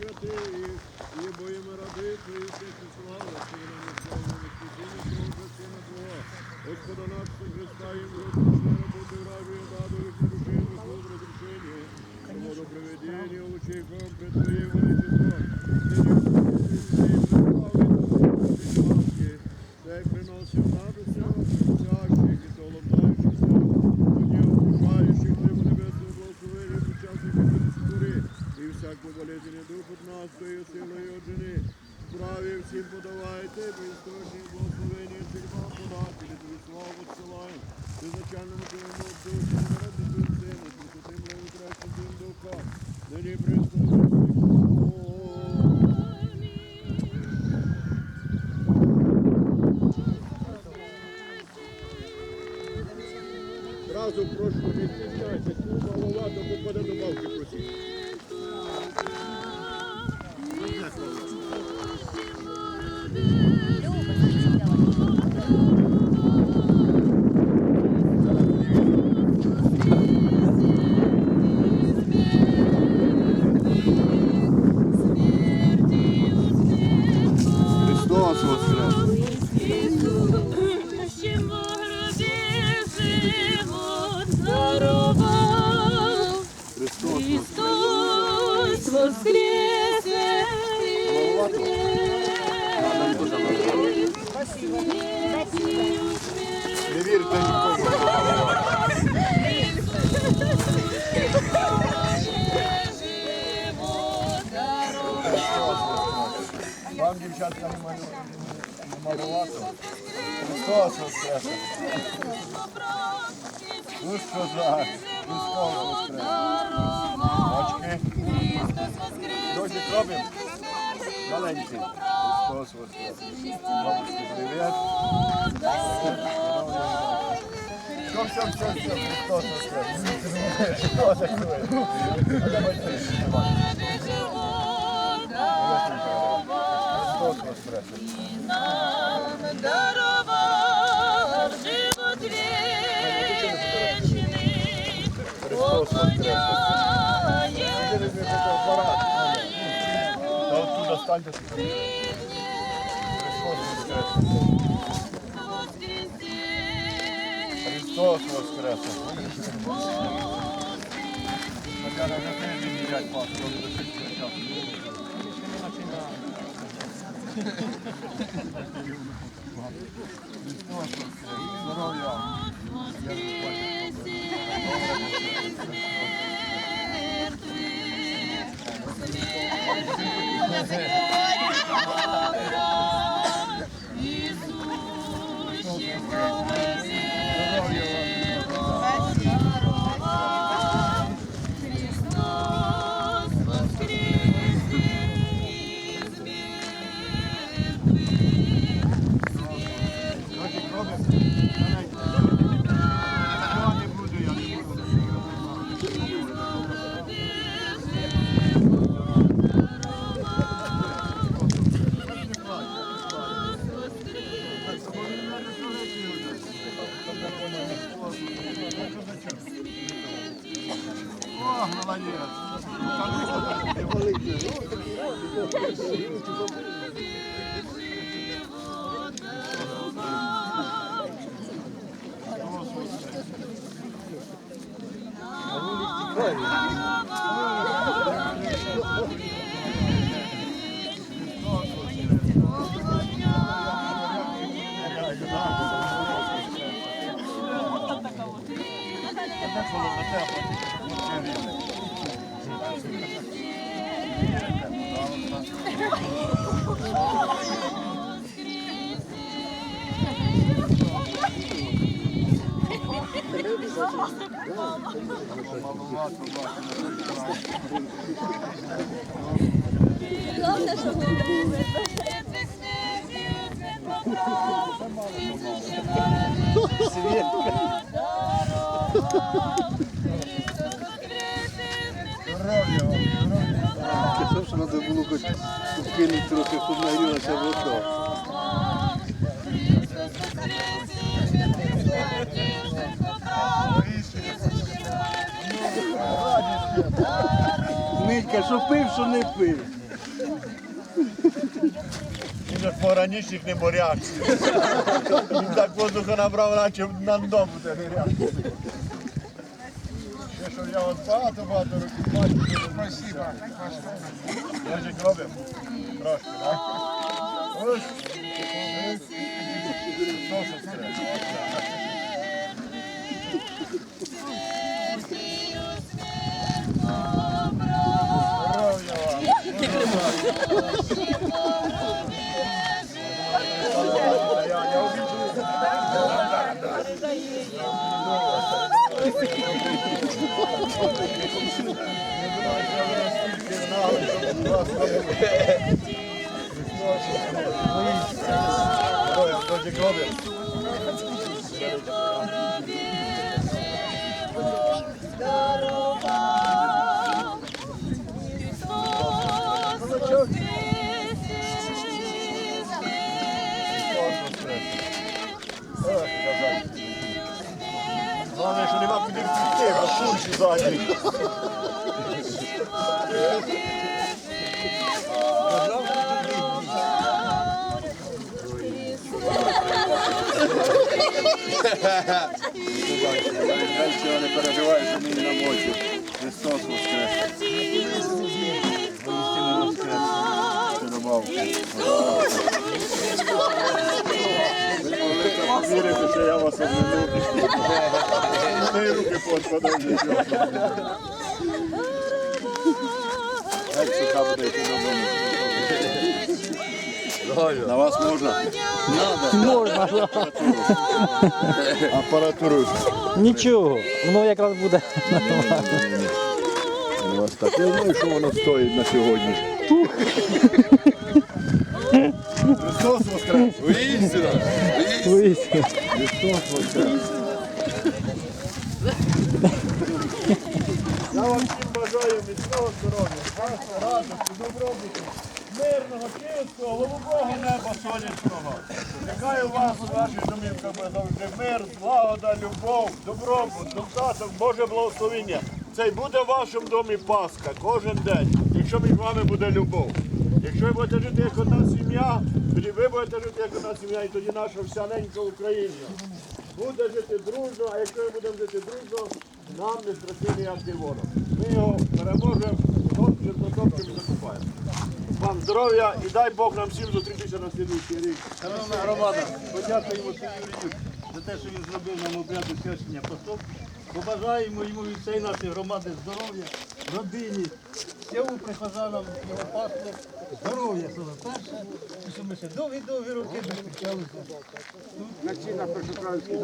їх, і боїми ради Твої всякі слава, не славна Воскресіння Твого Сина Твого, Господа нашого Христа, і Господи, роботи в рабі, даду і душі, Господь розрушення, самого приведення, лучейком пред Твоїм всім подавайте, безсточні благословення, всіх вам подати, від тобі славу посилаємо. Ти начальному твоєму духу, народи твоїм сину, Святим Леву Трещим Твоїм Духом, нині присно. Зразу прошу, не голова, то попаде до балки просить. Вам, дівчатка, не малювати. Христос воскрес! Ну що за Христос воскрес! Очки. Дождик робимо? Маленький. Христос воскрес! Привіт! Все, все, все, все, Христос воскрес! Де батьки? Христос воскрес! Даровав живот Та оттуда станьте. Христос воскрес! Здоров'я! Дождик О, молодець. Здоров'я вам, здоров'я. Казав, що треба було хоч вкинути трохи, щоб нагрілася вода. Митька, що пив, що не пив. Він же поранішник не моряк. Він так воздуха набрав, наче на дом буде ниряк. Ще що я от багато багато років бачу. Спасибо. Язик робимо? Трошки, так? Ось. Соус стрес. Здоров'я Zdrowie, zdrowie, zdrowie. Дальше не переживай, що ми на мочі. Христос воскрес. Воістину воскрес. Ще добавку. Вірите, що я вас обманув. Мої руки подпадають. Як суха буде йти додому. На вас можна? Можна. Апаратуру. Нічого, воно якраз буде. У вас так. Я знаю, що воно стоїть на сьогодні. Христос воскрес! Воістину! Вийти. Христос воскрес! Я вам всім бажаю міцного здоров'я, щастя, радості, добробуту, Мирного, чистого, голубого неба сонячного. У вас у ваших домівках завжди мир, злагода, любов, добробут, достаток, Боже благословення. Це й буде в вашому домі Пасха кожен день, якщо між вами буде любов. Якщо ви будете жити як одна сім'я, тоді ви будете жити як одна сім'я, і тоді наша вся ненька Україна буде жити дружно, а якщо ми будемо жити дружно, нам не страшний ніякий ворог. Ми його переможемо, топчемо, дотопчемо і закупаємо. Вам здоров'я і дай Бог нам всім зустрітися на слідуючий рік. Шановна громада, подякуємо Юрію за те, що він зробив нам обряду хрещення постов. Побажаємо йому від цієї нашої громади здоров'я, родині, всьому прихожанам його пастві, здоров'я саме перше, і щоб ми ще довгі-довгі роки зустрічалися. На Першотравській.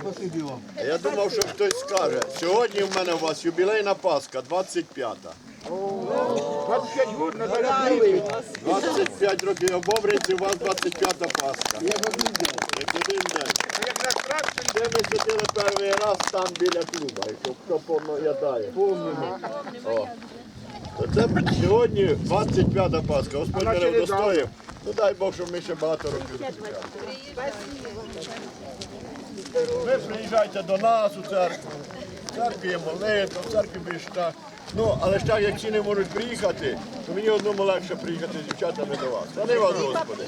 Спасибі вам. Я думав, що хтось скаже. Сьогодні в мене у вас юбілейна Пасха, 25-та. 25 років я в Бобринці, у вас 25-та Пасха. Як один день. Як один день. Де ми сиділи перший раз там біля клуба, якщо хто пам'ятає. Помнимо. О. То Це сьогодні 25-та Пасха. Господь мене удостоїв. Ну дай Бог, щоб ми ще багато років зустрічали. Ви приїжджайте до нас у церкву. В церкві є молитва, в церкві більш. Ну, але ж так, як ці не можуть приїхати, то мені одному легше приїхати з дівчатами до вас. Вони вас, Господи.